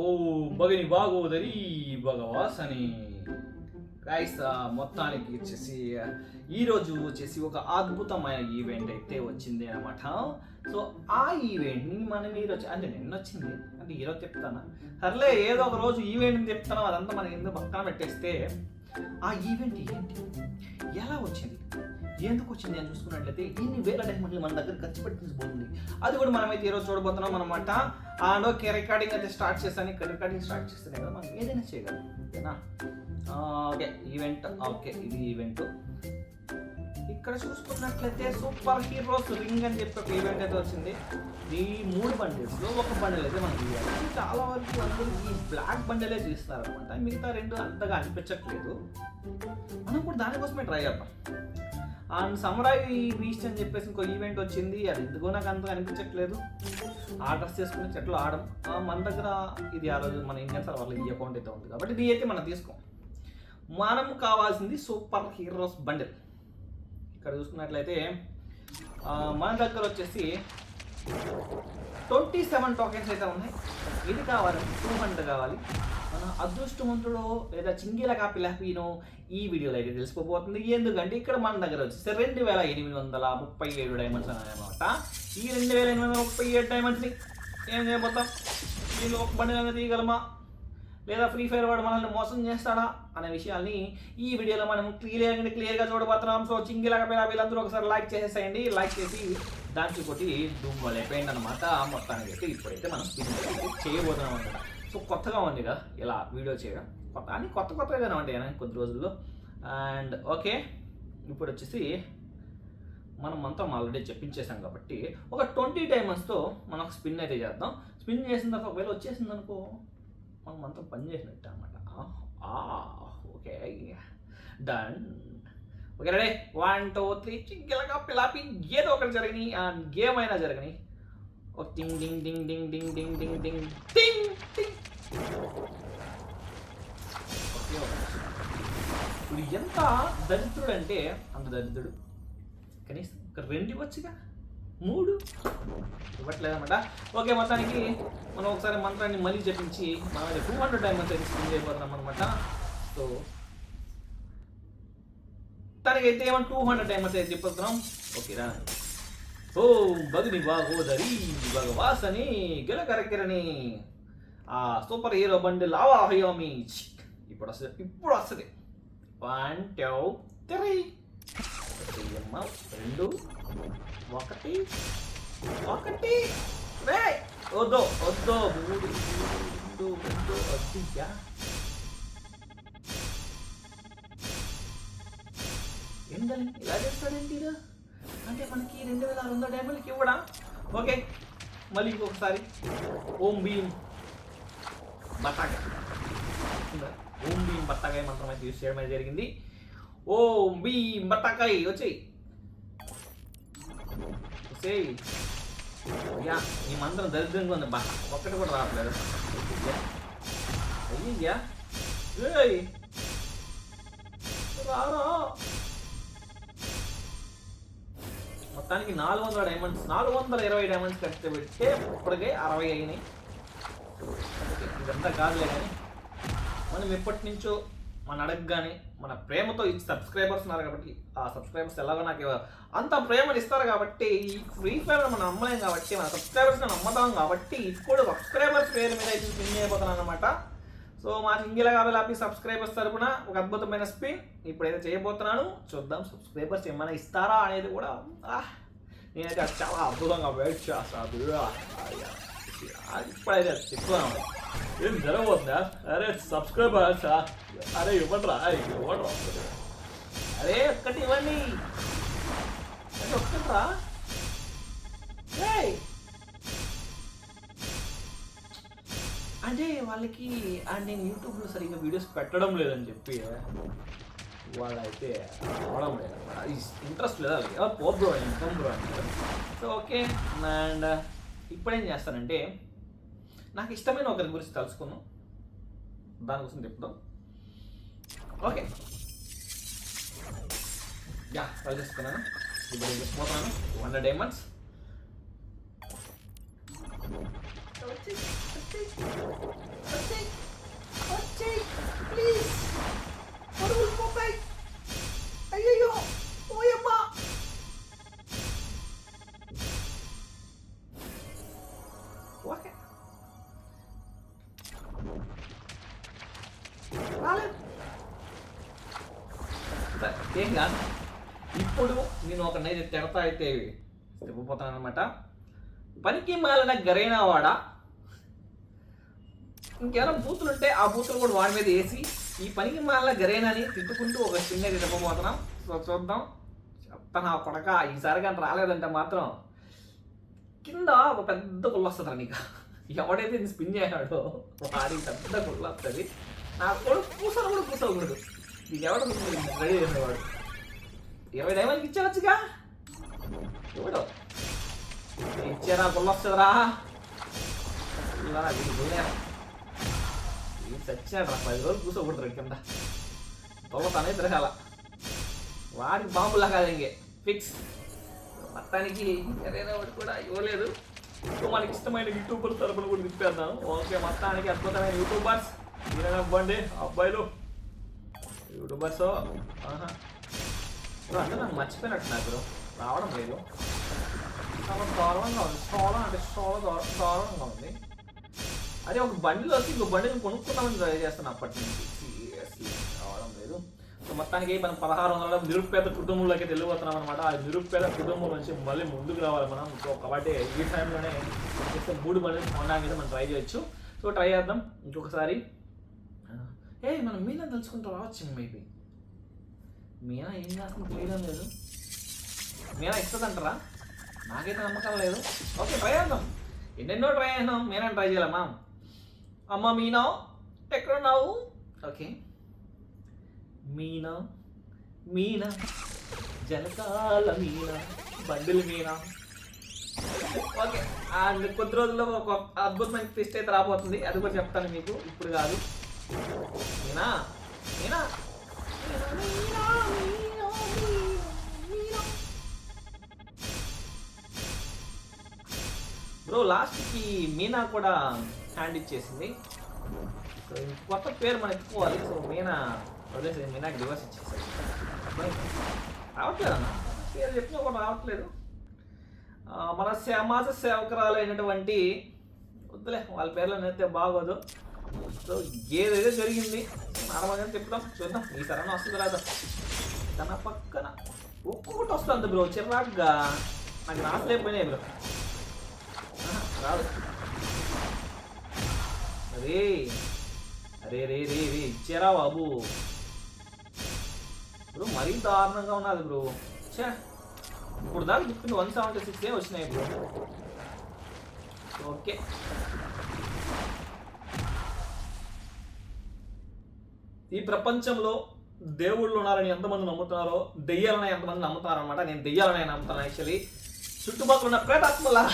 ఓ భగిని బాగోదరి భగవాసని. Guys మొత్తానికి వచ్చేసి ఈరోజు వచ్చేసి ఒక అద్భుతమైన ఈవెంట్ అయితే వచ్చింది అనమాట సో ఆ ఈవెంట్ని మనం ఈరోజు అంటే నిన్న వచ్చింది. అంటే ఈరోజు చెప్తానా? సర్లే ఏదో ఒక రోజు ఈవెంట్ చెప్తాను? అదంతా మనకి ఎందుకు పక్కన పెట్టేస్తే ఆ ఈవెంట్ ఏంటి? ఎలా వచ్చింది? ఎందుకు వచ్చింది అని చూసుకున్నట్లయితే ఎన్ని వేల డైమండ్లు మన దగ్గర ఖర్చు పెట్టించబోతుంది అది కూడా మనమైతే ఈరోజు చూడబోతున్నాం అనమాట అండ్ ఓకే రికార్డింగ్ అయితే స్టార్ట్ చేస్తాను ఇక్కడ రికార్డింగ్ స్టార్ట్ చేస్తాను. కదా మనం ఏదైనా చేయగలం. ఓకేనా? ఓకే ఈవెంట్ ఓకే ఇది ఈవెంట్ ఇక్కడ చూసుకున్నట్లయితే సూపర్ హీరోస్ రింగ్ అని చెప్పి ఒక ఈవెంట్ అయితే వచ్చింది. ఈ మూడు బండిల్స్లో ఒక బండిల్ అయితే మనకి ఇవ్వాలి చాలా వరకు అందరూ ఈ బ్లాక్ బండిలే తీస్తారు అనమాట మిగతా రెండు అంతగా అనిపించట్లేదు. మనం కూడా దానికోసమే ట్రై చేద్దాం. అండ్ సమ్రాయి బీచ్ అని చెప్పేసి ఇంకో ఈవెంట్ వచ్చింది. అది ఎందుకో నాకు అంత అనిపించట్లేదు. ఆర్డర్స్ చేసుకుని చెట్లు ఆడం. మన దగ్గర ఇది ఆ రోజు మన ఇండియన్ సర్వర్లో ఈ అకౌంట్ అయితే ఉంది. కాబట్టి ఇది అయితే మనం తీసుకోం. మనం కావాల్సింది సూపర్ హీరోస్ బండిల్ ఇక్కడ చూసుకున్నట్లయితే మన దగ్గర వచ్చేసి ట్వంటీ సెవెన్ టోకెన్స్ అయితే ఉన్నాయి. ఇది కావాలి టూ హండ్రెడ్ కావాలి. అదృష్టవంతుడు లేదా చింగిల కాపీ ఈ వీడియోలో అయితే తెలిసిపోబోతుంది. ఎందుకంటే ఇక్కడ మన దగ్గర వచ్చేసి రెండు వేల ఎనిమిది వందల ముప్పై ఏడు డైమండ్స్ అనమాట ఈ రెండు వేల ఎనిమిది వందల ముప్పై ఏడు డైమండ్స్ని ఏం చేయబోతాం? వీళ్ళు ఒక బండి అనేది తీయగలమా? లేదా ఫ్రీ ఫైర్ వాడు మనల్ని మోసం చేస్తాడా? అనే విషయాల్ని ఈ వీడియోలో మనం క్లియర్ క్లియర్గా చూడబోతున్నాం. సో చింగిలాగా పిల్ల వీళ్ళందరూ ఒకసారి లైక్ చేసేసేయండి. లైక్ చేసి దానికి కొట్టి దుమ్ము లేకపోయింది అనమాట మొత్తానికి అయితే ఇప్పుడైతే మనం చేయబోతున్నాం అనమాట సో కొత్తగా ఉందిగా ఇలా వీడియో చేయడం కొత్త అని కొత్త కొత్తగానే ఉంటాయి కొద్ది రోజుల్లో అండ్ ఓకే ఇప్పుడు వచ్చేసి మనం అంతా ఆల్రెడీ చెప్పించేసాం కాబట్టి ఒక ట్వంటీ డైమండ్స్తో మనం స్పిన్ అయితే చేద్దాం స్పిన్ చేసిన తర్వాత ఒకవేళ వచ్చేసింది అనుకో మనం అంతా పని చేసినట్టు అనమాట okay done okay ready one two three చింగిలగా పిలాపి ఏదో ఒకటి జరిగినాయి అండ్ గేమ్ అయినా జరిగినాయి ఒక టింగ్ డింగ్ డింగ్ డింగ్ డింగ్ డింగ్ డింగ్ డింగ్ టింగ్ టింగ్ ఇప్పుడు ఎంత దరిద్రుడు అంటే అంత దరిద్రుడు. కనీసం ఒక రెండు ఇవ్వచ్చుగా. మూడు. ఇవ్వట్లేదన్నమాట. ఓకే మొత్తానికి మనం ఒకసారి మంత్రాన్ని మళ్ళీ జపించి మనం టూ హండ్రెడ్ డైమండ్స్ అయితే స్పెండ్ చేయబోతున్నాం అనమాట సో తనకైతే ఏమన్నా టూ హండ్రెడ్ డైమండ్స్ అయితే చెప్పొస్తున్నాం. ఓకే రా ఓ భగిని బాగోదరి భగవాసని గెలకరకిరని ఆ సూపర్ హీరో బండి లావా హయోమి ఇప్పుడు వస్తుంది ఇప్పుడు వస్తుంది వన్ టూ త్రీ చెయ్యమ్మ రెండు ఒకటి ఒకటి రే వద్దు వద్దు మూడు రెండు రెండు వద్దుయ్యా ఏంటని ఇలా చేస్తాడేంటి ఈడు? అంటే మనకి రెండు వేల ఆరు వందల డైమండ్కి ఇవ్వడా ఓకే మళ్ళీ ఇంకొకసారి ఓం భీమ్ బత్తాకాయ ఓం భీం బత్తాకాయ మంత్రం అయితే యూస్ చేయడం అయితే జరిగింది. ఓం భీం బత్తాకాయ వచ్చేయి. వచ్చేయి. యా ఈ మంత్రం దరిద్రంగా ఉంది బా. ఒక్కటి కూడా రావట్లేదు. అయ్యిందా ఏయ్. రారా. మొత్తానికి నాలుగు వందల డైమండ్స్ నాలుగు వందల ఇరవై డైమండ్స్ ఖర్చు పెడితే ఇప్పటికే అరవై అయినాయి. ఇదంతా కాదులే. కానీ మనం ఎప్పటి నుంచో మన అడగగానే మన ప్రేమతో ఇచ్చి సబ్స్క్రైబర్స్ ఉన్నారు కాబట్టి ఆ సబ్స్క్రైబర్స్ ఎలాగో నాకు అంత ప్రేమను ఇస్తారు కాబట్టి ఈ ఫ్రీ ఫైర్ మనం నమ్మలేం కాబట్టి మన సబ్స్క్రైబర్స్ నమ్మతాం కాబట్టి ఇప్పుడు సబ్స్క్రైబర్స్ పేరు మీద అయితే స్పిన్ చేయబోతున్నాను అనమాట సో మా సింగిల్ కాబట్టి సబ్స్క్రైబర్స్ తరపున ఒక అద్భుతమైన స్పిన్ ఇప్పుడైతే చేయబోతున్నాను. చూద్దాం సబ్స్క్రైబర్స్ ఏమైనా ఇస్తారా అనేది కూడా నేనైతే అది చాలా అద్భుతంగా వెయిట్ చేస్తాను ఇప్పుడైతే చెప్తున్నాను ఏం జరగబోతుందా? అరే సబ్స్క్రైబర్స్ అరే ఇవ్వండిరా. ఇవ్వండిరా అరే ఒక్కటి ఇవ్వండి. అంటే ఒక్కట్రా. ఏయ్! అంటే వాళ్ళకి ఆ నేను యూట్యూబ్లో సరిగ్గా వీడియోస్ పెట్టడం లేదని చెప్పి వాళ్ళైతే రావడం లేదు. ఇంట్రెస్ట్ లేదా వాళ్ళకి? "ఆ, పో బ్రో ఇన్కమ్ బ్రో అంటారు సో ఓకే. అండ్ ఇప్పుడేం చేస్తానంటే నాకు ఇష్టమైన ఒకరి గురించి తెలుసుకుందాం దానికోసం చెప్తాం ఓకే. యా ట్రై చేసుకున్నాను. ఇప్పుడు నేను పోతాను. టూ హండ్రెడ్ డైమండ్స్ ఏం కాదు. ఇప్పుడు నేను ఒక నైతే తిడతా అయితే తిప్పిపోతాను అనమాట పనికి మాలిన గరైన వాడ ఇంకేమైనా బూతులు ఉంటే ఆ బూతులు కూడా వాడి మీద వేసి ఈ పనికి మాలిన గరైనాని తిట్టుకుంటూ ఒక చిన్న తిప్పబోతున్నాం. సో చూద్దాం. చెప్తాను ఆ కొడక. ఈసారి కానీ రాలేదంటే మాత్రం కింద ఒక పెద్ద గుళ్ళు వస్తుంది నీకు. ఎవడైతే నేను స్పిన్ చేశాడో వాడికి పెద్ద కుళ్ళు వస్తుంది. నా కొడుకు కూర్చొని కూడా కూర్చోకూడదు ఇది ఎవడు రెడీ చేసేవాడు ఇరవై డైమండ్కి ఇచ్చేవచ్చుగా ఎవడు? ఇచ్చారా గుళ్ళు వస్తుందిరా ఇలా వీడు పోయినారు వీడు చచ్చాడు రా పది రోజులు కూర్చోకూడదు కింద. తొల తనే తిరగాల. వాడికి బాంబులా కాదు ఇంకే ఫిక్స్. మొత్తానికి ఎవరైనా వాడు కూడా ఇవ్వలేదు. సో మనకి ఇష్టమైన యూట్యూబర్ తరపున కూడా తిప్పేద్దాం. ఓకే మొత్తానికి అద్భుతమైన యూట్యూబర్స్. మీరైనా ఇవ్వండి అబ్బాయిలు. యూట్యూబర్స్. ఆహా. బ్రో అంటే నాకు మర్చిపోయినట్టున్నారు బ్రో రావడం లేదు. చాలా దారుణంగా ఉంది. చాలా అంటే చాలా దారుణంగా ఉంది. అదే ఒక బండిలో వచ్చి ఇంకో బండిని కొనుక్కుందామని ట్రై చేస్తాను అప్పటి నుంచి. సీరియస్లీ రావడం లేదు. సో మొత్తానికి మనం పదహారు వందల నిరుపేద కుటుంబంలోకి వెళ్ళిపోతున్నాం అనమాట ఆ నిరుపేద కుటుంబం నుంచి మళ్ళీ ముందుకు రావాలి మనం. సో కాబట్టి ఈ టైంలోనే మూడు బండ్లు కొనడానికి మనం ట్రై చేయొచ్చు. సో ట్రై చేద్దాం. ఇంకొకసారి. ఏ మనం మీనా తెలుసుకుంటూ రావచ్చు మేబీ మీనా ఏం చేస్తుంది తెలియడం లేదు. మీనా ఇస్తుందంటారా? నాకైతే నమ్మకం లేదు. ఓకే ట్రై చేద్దాం. ఎన్నెన్నో ట్రై అయినాం మీనా ట్రై చేయాలమ్మా అమ్మ మీనా? ఎక్కడున్నావు? Okay. Meena? Meena? జనకాల Meena? Bundle Meena? Okay and కొద్ది రోజుల్లో ఒక అద్భుతమైన ట్విస్ట్ అయితే రాబోతుంది. అది కూడా చెప్తాను మీకు. ఇప్పుడు కాదు. మీనా, మీనా, మీనా, సో లాస్ట్కి మీనా కూడా హ్యాండ్ ఇచ్చేసింది. సో కొత్త పేరు మనం ఎత్తుకోవాలి సో మీనా వదిలేసి మీనాకి డివర్స్ ఇచ్చేసారు. రావట్లేదు అన్న. పేరు చెప్పినా కూడా రావట్లేదు. మన సమాజ సేవకురాలైనటువంటి వద్దులే వాళ్ళ పేర్లు నేతే బాగోదు. సో ఏదైతే జరిగింది. నార్మల్గా చెప్తాం చూద్దాం. ఈ తరం వస్తుంది రాదా? తన పక్కన ఒక్కొక్కటి వస్తుంది బ్రో చిరాగ్గా. నాకు రాసలేకపోయినాయి బ్రో. అరే అరే రే రే రే ఇచ్చారా బాబు. ఇప్పుడు మరీ దారుణంగా ఉన్నది బ్రో. చే ఇప్పుడు దాకా చెప్పింది వన్ సెవెంటీ సిక్స్ ఏ వచ్చినాయి బ్రో. ఓకే. ఈ ప్రపంచంలో దేవుళ్ళు ఉన్నారని ఎంతమంది నమ్ముతున్నారో దెయ్యాలని ఎంతమంది నమ్ముతారనమాట నేను దెయ్యాలని నమ్ముతాను యాక్చువల్లీ చుట్టుపక్కల ఉన్న ప్రేతాత్మలా.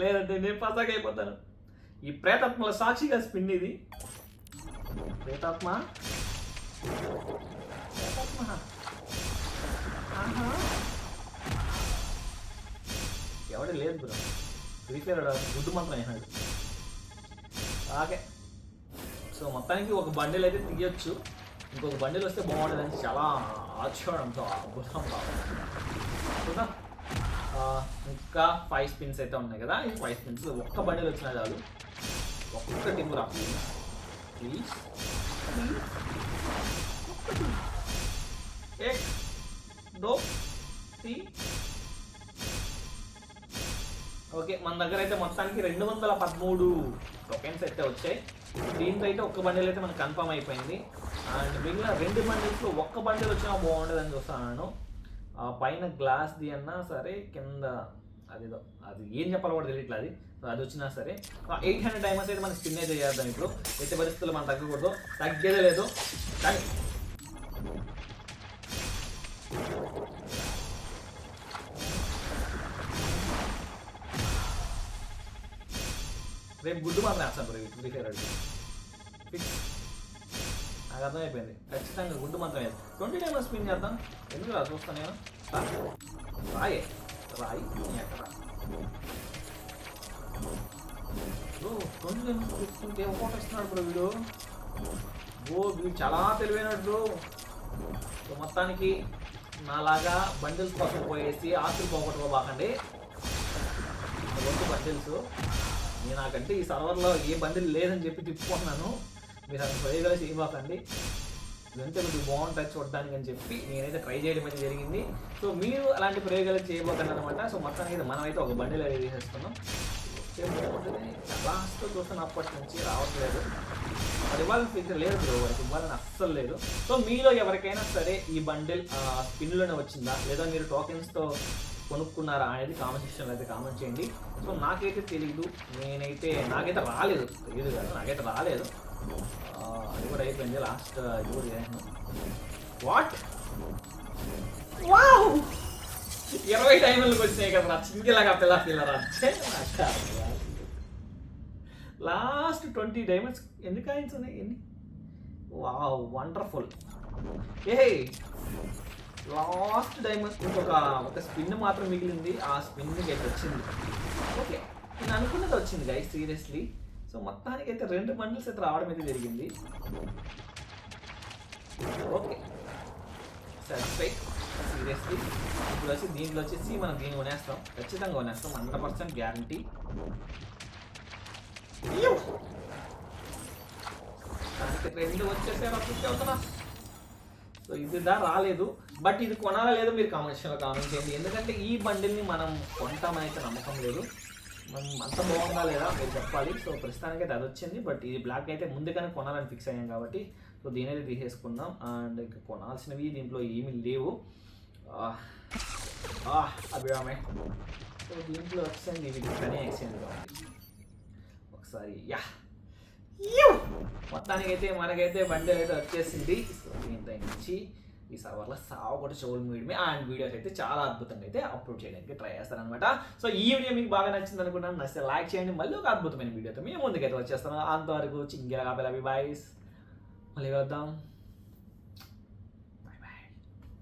లేదంటే నేను పసాక్ అయిపోతాను. ఈ ప్రేతాత్మల సాక్షిగా స్పిన్ ఇది. ప్రేతాత్మ? ప్రేతాత్మ? ఎవడే లేదు బ్రో. ఫ్రీ ఫైర్ గుడ్డు మాత్రం అయినాడు. ఓకే సో మొత్తానికి ఒక బండిల్ అయితే తీయొచ్చు. ఇంకొక బండిల్ వస్తే బాగుంటుందని చాలా ఆశ్చర్యంతో అద్భుతంగా చూద్దాం. ఇంకా ఫైవ్ స్పిన్స్ అయితే ఉన్నాయి కదా? ఈ ఫైవ్ స్పిన్స్ ఒక్క బండి వచ్చినా చాలు. ఒక్క టీం రా. ప్లీజ్ ఎక్ డో ఓకే మన దగ్గర అయితే మొత్తానికి రెండు వందల పదమూడు టోకెన్స్ అయితే వచ్చాయి. దీంతో అయితే ఒక్క బండిల్ అయితే మనకు కన్ఫర్మ్ అయిపోయింది. అండ్ మిగిలిన రెండు బండిల్స్ ఒక్క బండిల్ వచ్చినా బాగుండదని చూస్తున్నాను. పైన గ్లాస్ది అన్నా సరే కింద అదేదో అది ఏం చెప్పాలో కూడా తెలియట్లేదు అది. సో అది వచ్చినా సరే. ఎయిట్ హండ్రెడ్ టైమర్స్ అయితే మనం స్పిన్ అయితే చేద్దాం ఇప్పుడు. ఎట్టి పరిస్థితుల్లో మనం తగ్గకూడదు. తగ్గేదే లేదు. కానీ రేపు గుడ్డు మాత్రం వేస్తాను బ్రో ఫ్రీ ఫైర్ నాకు అర్థమైపోయింది. ఖచ్చితంగా గుడ్డు మాత్రం వేస్తాను. ట్వంటీ టైమ్ స్పిన్ చేద్దాం. ఎందుకు రా చూస్తాను నేను? రాయే. రాయి. ఎక్కడ? బ్రో ట్వంటీ టైమ్స్ ఇస్తున్నాడు బ్రో వీడు? ఓ వీడు చాలా తెలివైనడు బ్రో. మొత్తానికి నాలాగా బండిల్స్ కోసం పోయేసి ఆస్తులు పోగొట్టుకోబాకండి. వద్దు బండిల్స్. నేను నాకంటే ఈ సర్వర్లో ఏ బండిల్ లేదని చెప్పి తిప్పుకుంటున్నాను. మీరు అది ప్రయోగాలు చేయబాకండి. ఇదంతా బాగుంటుంది చూడడానికి అని చెప్పి నేనైతే ట్రై చేయడం అయితే జరిగింది. సో మీరు అలాంటి ప్రయోగాలు చేయబోతున్నారు అనమాట సో మొత్తానికి అయితే మనమైతే ఒక బండిలో రెడీ చేసేస్తున్నాం లాస్ట్ చూస్తాను అప్పటి నుంచి రావట్లేదు. అది ఇవ్వాలని ఫీచర్ లేదు బ్రో వాళ్ళకి ఇవ్వాలని అస్సలు లేదు. సో మీలో ఎవరికైనా సరే ఈ బండిల్ స్పిన్లోనే వచ్చిందా? లేదా మీరు టోకెన్స్తో కొనుక్కున్నారా అనేది కామెంట్ సెక్షన్లో అయితే కామెంట్ చేయండి. సో నాకైతే తెలియదు నేనైతే నాకైతే రాలేదు తెలియదు కదా నాకైతే రాలేదు. అది కూడా అయిపోయింది లాస్ట్ ఇది కూడా వాట్ వావ్ ఇరవై టైంలకు వచ్చినాయి కదా చింగిలాగా పిల్ల పిల్లరా లాస్ట్ ట్వంటీ డైమండ్స్ ఎన్ని కాయిన్స్ ఉన్నాయి? ఎన్ని? వావ్ వండర్ఫుల్ ఏ లాస్ట్ డైమండ్స్ ఇంకొక ఒక స్పిన్ మాత్రం మిగిలింది. ఆ స్పిన్ అయితే వచ్చింది. ఓకే నేను అనుకున్నది వచ్చింది గై సీరియస్లీ సో మొత్తానికి అయితే రెండు బండిల్స్ అయితే రావడం అయితే జరిగింది. ఓకే. సాటిస్ఫై సీరియస్లీ ఇప్పుడు వచ్చి దీంట్లో వచ్చేసి మనం దీన్ని కొనేస్తాం. ఖచ్చితంగా కొనేస్తాం. హండ్రెడ్ పర్సెంట్ గ్యారంటీ రెండు వచ్చేసారు అవుతున్నా. సో ఇది దా రాలేదు. బట్ ఇది కొనాలా లేదో మీరు కామెంట్స్లో కామెంట్ చేయండి. ఎందుకంటే ఈ బండిల్ని మనం కొంటామని అయితే నమ్మకం లేదు. మనం అంత బాగుందా లేదా మీరు చెప్పాలి. సో ప్రస్తుతానికి అది వచ్చింది. బట్ ఇది బ్లాక్ అయితే ముందుగానే కొనాలని ఫిక్స్ అయ్యాం కాబట్టి సో దీని అయితే తీసేసుకుందాం. అండ్ ఇంకా కొనాల్సినవి దీంట్లో ఏమీ లేవు. అభిరామే సో దీంట్లో వచ్చింది ఇవి కానీ ఎక్స్చేంజ్ ఒకసారి యా. మొత్తానికైతే మనకైతే బండి అయితే వచ్చేసింది. సో దీని నుంచి ఈ సర్వర్లో సావ కూడా షోల్ మీడియమే అండ్ వీడియోస్ అయితే చాలా అద్భుతంగా అయితే అప్లోడ్ చేయడానికి ట్రై చేస్తారనమాట సో ఈ వీడియో మీకు బాగా నచ్చింది అనుకున్నాను నచ్చితే లైక్ చేయండి. మళ్ళీ ఒక అద్భుతమైన వీడియోతో మేము ముందుకైతే వచ్చేస్తాను. అంతవరకు చింగిరా పిల్లవి బాయ్స్. మళ్ళీ వద్దాం